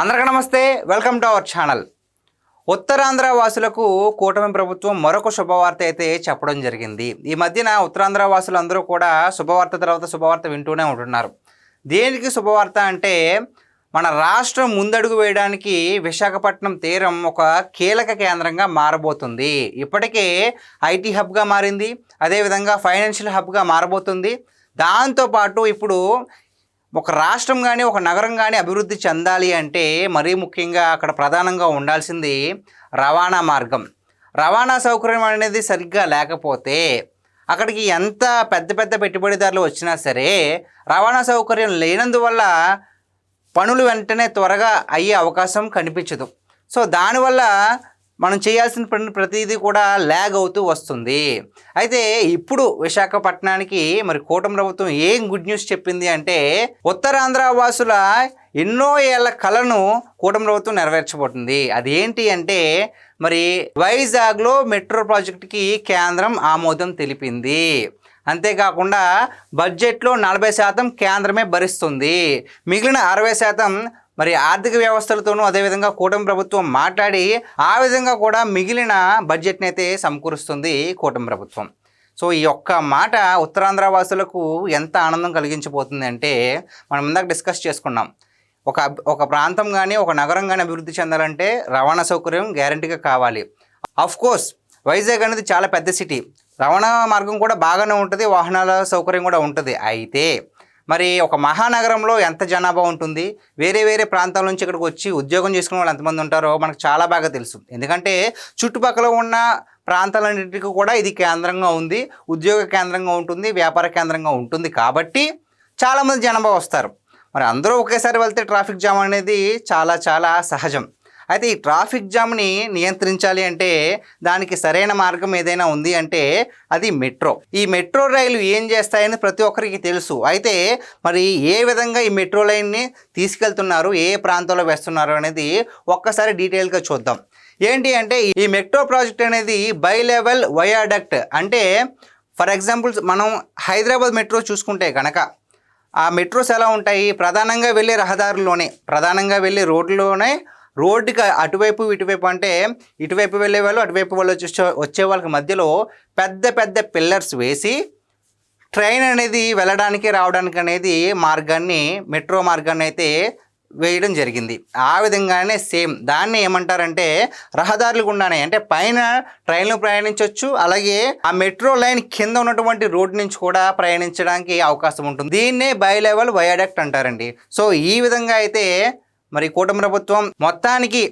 అందరికీ నమస్తే welcome to our channel. Uttarandhra వాసులకు కూటమి ప్రభుత్వం మరొక శుభవార్త అయితే చెప్పడం జరిగింది. ఈ మధ్యన ఉత్తరాంధ్ర వాసులు అందరూ కూడా శుభవార్త తర్వాత శుభవార్త వింటూనే ఉంటున్నారు. దేనికి శుభవార్త అంటే మన రాష్ట్రం ముందడుగు వేయడానికి విశాఖపట్నం తీరం ఒక కీలక కేంద్రంగా మారబోతుంది. ఇప్పటికే ఐటీ హబ్గా మారింది అదేవిధంగా ఫైనాన్షియల్ హబ్గా మారబోతుంది. దాంతోపాటు ఇప్పుడు ఒక రాష్ట్రం కానీ ఒక నగరం కానీ అభివృద్ధి చెందాలి అంటే మరీ ముఖ్యంగా అక్కడ ప్రధానంగా ఉండాల్సింది రవాణా మార్గం. రవాణా సౌకర్యం అనేది సరిగ్గా లేకపోతే అక్కడికి ఎంత పెద్ద పెద్ద పెట్టుబడిదారులు వచ్చినా సరే రవాణా సౌకర్యం లేనందువల్ల పనులు వెంటనే త్వరగా అయ్యే అవకాశం కనిపించదు. సో దానివల్ల మనం చేయాల్సిన పని ప్రతిదీ కూడా ల్యాగ్ అవుతూ వస్తుంది. అయితే ఇప్పుడు విశాఖపట్నానికి మరి కూటమి ప్రభుత్వం ఏం గుడ్ న్యూస్ చెప్పింది అంటే ఉత్తరాంధ్ర వాసుల ఎన్నో ఏళ్ళ కళను కూటమి ప్రభుత్వం నెరవేర్చబోతుంది. అదేంటి అంటే మరి వైజాగ్లో మెట్రో ప్రాజెక్టుకి కేంద్రం ఆమోదం తెలిపింది. అంతేకాకుండా బడ్జెట్లో నలభై శాతం కేంద్రమే భరిస్తుంది. మిగిలిన అరవై శాతం మరి ఆర్థిక వ్యవస్థలతోనూ అదేవిధంగా కూటమి ప్రభుత్వం మాట్లాడి ఆ విధంగా కూడా మిగిలిన బడ్జెట్ని అయితే సమకూరుస్తుంది కూటమి ప్రభుత్వం. సో ఈ ఒక్క మాట ఉత్తరాంధ్ర వాసులకు ఎంత ఆనందం కలిగించబోతుంది అంటే మనం ఇందాక డిస్కస్ చేసుకున్నాం. ఒక ఒక ప్రాంతం కానీ ఒక నగరం కానీ అభివృద్ధి చెందాలంటే రవాణా సౌకర్యం గ్యారంటీగా కావాలి. అఫ్ కోర్స్ వైజాగ్ అనేది చాలా పెద్ద సిటీ. రవాణా మార్గం కూడా బాగానే ఉంటుంది వాహనాల సౌకర్యం కూడా ఉంటుంది. అయితే మరి ఒక మహానగరంలో ఎంత జనాభా ఉంటుంది? వేరే వేరే ప్రాంతాల నుంచి ఇక్కడికి వచ్చి ఉద్యోగం చేసుకునే వాళ్ళు ఎంతమంది ఉంటారో మనకు చాలా బాగా తెలుసు. ఎందుకంటే చుట్టుపక్కల ఉన్న ప్రాంతాలన్నింటికి కూడా ఇది కేంద్రంగా ఉంది ఉద్యోగ కేంద్రంగా ఉంటుంది వ్యాపార కేంద్రంగా ఉంటుంది కాబట్టి చాలామంది జనాభా వస్తారు. మరి అందరూ ఒకేసారి వెళ్తే ట్రాఫిక్ జామ్ అనేది చాలా చాలా సహజం. అయితే ఈ ట్రాఫిక్ జామ్ని నియంత్రించాలి అంటే దానికి సరైన మార్గం ఏదైనా ఉంది అంటే అది మెట్రో. ఈ మెట్రో రైలు ఏం చేస్తాయని ప్రతి ఒక్కరికి తెలుసు. అయితే మరి ఏ విధంగా ఈ మెట్రో లైన్ని తీసుకెళ్తున్నారు ఏ ప్రాంతంలో వేస్తున్నారు అనేది ఒక్కసారి డీటెయిల్గా చూద్దాం. ఏంటి అంటే ఈ మెట్రో ప్రాజెక్ట్ అనేది బై లెవెల్ వయాడక్ట్ అంటే ఫర్ ఎగ్జాంపుల్ మనం హైదరాబాద్ మెట్రో చూసుకుంటే కనుక ఆ మెట్రోస్ ఎలా ఉంటాయి? ప్రధానంగా వెళ్ళే రహదారుల్లోనే ప్రధానంగా వెళ్ళే రోడ్లోనే రోడ్డుకి అటువైపు ఇటువైపు అంటే ఇటువైపు వెళ్ళే వాళ్ళు అటువైపు వాళ్ళు వచ్చే వచ్చే వాళ్ళకి మధ్యలో పెద్ద పెద్ద పిల్లర్స్ వేసి ట్రైన్ అనేది వెళ్ళడానికి రావడానికి అనేది మార్గాన్ని మెట్రో మార్గాన్ని అయితే వేయడం జరిగింది. ఆ విధంగానే సేమ్ దాన్ని ఏమంటారంటే రహదారులు గుండానే అంటే పైన ట్రైన్లు ప్రయాణించవచ్చు అలాగే ఆ మెట్రో లైన్ కింద ఉన్నటువంటి రోడ్ నుంచి కూడా ప్రయాణించడానికి అవకాశం ఉంటుంది. దీన్నే బై లెవెల్ వయాడక్ట్ అంటారండి. సో ఈ విధంగా అయితే మరి కూటమి ప్రభుత్వం మొత్తానికి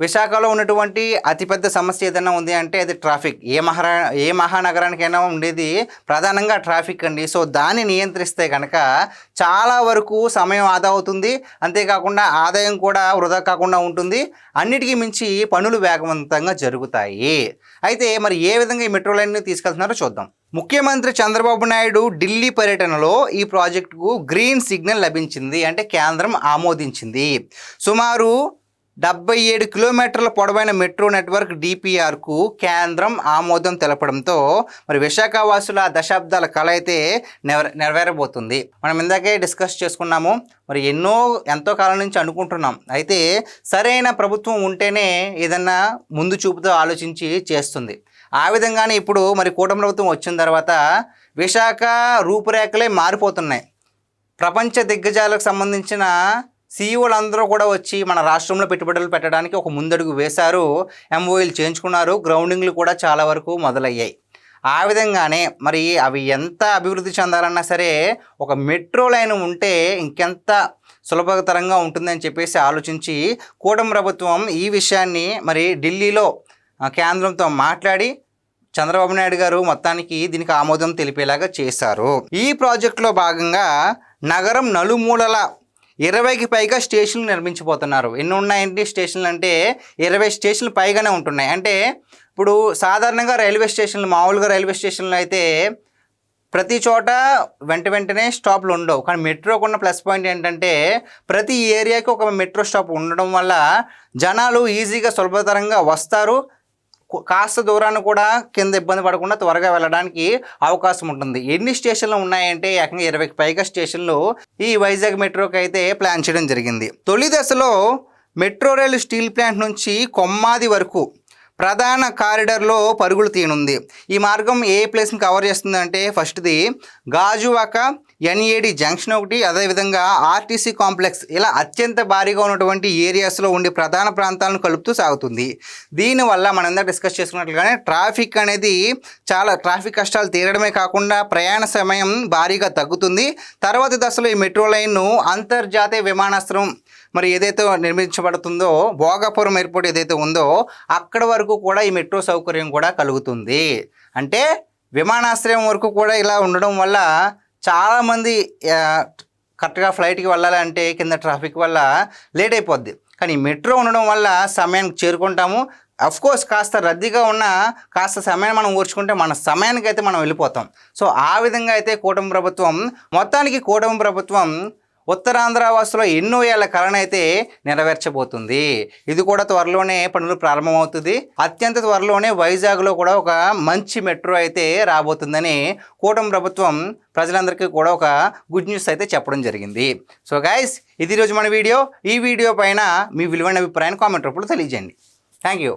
విశాఖలో ఉన్నటువంటి అతిపెద్ద సమస్య ఏదైనా ఉంది అంటే అది ట్రాఫిక్. ఏ మహారా ఏ మహానగరానికైనా ఉండేది ప్రధానంగా ట్రాఫిక్ అండి. సో దాన్ని నియంత్రిస్తే కనుక చాలా వరకు సమయం ఆదా అవుతుంది. అంతేకాకుండా ఆదాయం కూడా వృధా కాకుండా ఉంటుంది. అన్నిటికీ మించి పనులు వేగవంతంగా జరుగుతాయి. అయితే మరి ఏ విధంగా ఈ మెట్రో లైన్ని తీసుకెళ్తున్నారో చూద్దాం. ముఖ్యమంత్రి చంద్రబాబు నాయుడు ఢిల్లీ పర్యటనలో ఈ ప్రాజెక్టుకు గ్రీన్ సిగ్నల్ లభించింది. అంటే కేంద్రం ఆమోదించింది. సుమారు డెబ్బై ఏడు కిలోమీటర్ల పొడవైన మెట్రో నెట్వర్క్ డిపిఆర్కు కేంద్రం ఆమోదం తెలపడంతో మరి విశాఖవాసుల దశాబ్దాల కళ అయితే నెరవేరబోతుంది. మనం ఇందాకే డిస్కస్ చేసుకున్నాము మరి ఎన్నో ఎంతో కాలం నుంచి అనుకుంటున్నాం. అయితే సరైన ప్రభుత్వం ఉంటేనే ఏదన్నా ముందు చూపుతో ఆలోచించి చేస్తుంది. ఆ విధంగానే ఇప్పుడు మరి కూటమి ప్రభుత్వం వచ్చిన తర్వాత విశాఖ రూపురేఖలే మారిపోతున్నాయి. ప్రపంచ దిగ్గజాలకు సంబంధించిన సీఈఓలు అందరూ కూడా వచ్చి మన రాష్ట్రంలో పెట్టుబడులు పెట్టడానికి ఒక ముందడుగు వేశారు. ఎంఓఈలు చేయించుకున్నారు. గ్రౌండింగ్లు కూడా చాలా వరకు మొదలయ్యాయి. ఆ విధంగానే మరి అవి ఎంత అభివృద్ధి చెందాలన్నా సరే ఒక మెట్రో లైన్ ఉంటే ఇంకెంత సులభతరంగా ఉంటుందని చెప్పేసి ఆలోచించి కూటమి ప్రభుత్వం ఈ విషయాన్ని మరి ఢిల్లీలో కేంద్రంతో మాట్లాడి చంద్రబాబు నాయుడు గారు మొత్తానికి దీనికి ఆమోదం తెలిపేలాగా చేశారు. ఈ ప్రాజెక్టులో భాగంగా నగరం నలుమూలల ఇరవైకి పైగా స్టేషన్లు నిర్మించిపోతున్నారు ఎన్ని ఉన్నాయండి స్టేషన్లు అంటే ఇరవై స్టేషన్లు పైగానే ఉంటున్నాయి. అంటే ఇప్పుడు సాధారణంగా రైల్వే స్టేషన్లు మామూలుగా రైల్వే స్టేషన్లు అయితే ప్రతి చోట వెంట వెంటనే స్టాప్లు ఉండవు. కానీ మెట్రోకు ఉన్న ప్లస్ పాయింట్ ఏంటంటే ప్రతి ఏరియాకి ఒక మెట్రో స్టాప్ ఉండడం వల్ల జనాలు ఈజీగా సులభతరంగా వస్తారు. కాస్త దూరాన్ని కూడా కింద ఇబ్బంది పడకుండా త్వరగా వెళ్ళడానికి అవకాశం ఉంటుంది. ఎన్ని స్టేషన్లు ఉన్నాయంటే ఏకంగా ఇరవైకి పైగా స్టేషన్లు ఈ వైజాగ్ మెట్రోకి అయితే ప్లాన్ చేయడం జరిగింది. తొలి దశలో మెట్రో రైలు స్టీల్ ప్లాంట్ నుంచి కొమ్మాది వరకు ప్రధాన కారిడార్లో పరుగులు తీయనుంది. ఈ మార్గం ఏ ప్లేస్ని కవర్ చేస్తుందంటే ఫస్ట్ది గాజువాక ఎన్ఏడి జంక్షన్ ఒకటి అదేవిధంగా ఆర్టీసీ కాంప్లెక్స్ ఇలా అత్యంత భారీగా ఉన్నటువంటి ఏరియాస్లో ఉండే ప్రధాన ప్రాంతాలను కలుపుతూ సాగుతుంది. దీనివల్ల మనం డిస్కస్ చేసుకున్నట్లుగానే ట్రాఫిక్ అనేది చాలా ట్రాఫిక్ కష్టాలు తీరడమే కాకుండా ప్రయాణ సమయం భారీగా తగ్గుతుంది. తర్వాతి దశలో ఈ మెట్రో లైన్ను అంతర్జాతీయ విమానాశ్రయం మరి ఏదైతే నిర్మించబడుతుందో భోగాపురం ఎయిర్పోర్ట్ ఏదైతే ఉందో అక్కడ వరకు కూడా ఈ మెట్రో సౌకర్యం కూడా కలుగుతుంది. అంటే విమానాశ్రయం వరకు కూడా ఇలా ఉండడం వల్ల చాలామంది కరెక్ట్గా ఫ్లైట్కి వెళ్ళాలంటే కింద ట్రాఫిక్ వల్ల లేట్ అయిపోద్ది. కానీ మెట్రో ఉండడం వల్ల సమయానికి చేరుకుంటాము. కోర్స్ కాస్త రద్దీగా ఉన్న కాస్త సమయాన్ని మనం ఊర్చుకుంటే మన సమయానికి అయితే మనం వెళ్ళిపోతాం. సో ఆ విధంగా అయితే కూటమి ప్రభుత్వం మొత్తానికి కూటమి ప్రభుత్వం ఉత్తరాంధ్ర వాసులో ఎన్నో ఏళ్ళ కళను అయితే నెరవేర్చబోతుంది. ఇది కూడా త్వరలోనే పనులు ప్రారంభమవుతుంది. అత్యంత త్వరలోనే వైజాగ్లో కూడా ఒక మంచి మెట్రో అయితే రాబోతుందని కూటమి ప్రభుత్వం ప్రజలందరికీ కూడా ఒక గుడ్ న్యూస్ అయితే చెప్పడం జరిగింది. సో గైస్ ఇది రోజు మన వీడియో. ఈ వీడియో పైన మీ విలువైన అభిప్రాయాన్ని కామెంట్ రూపంలో తెలియజేయండి. Thank you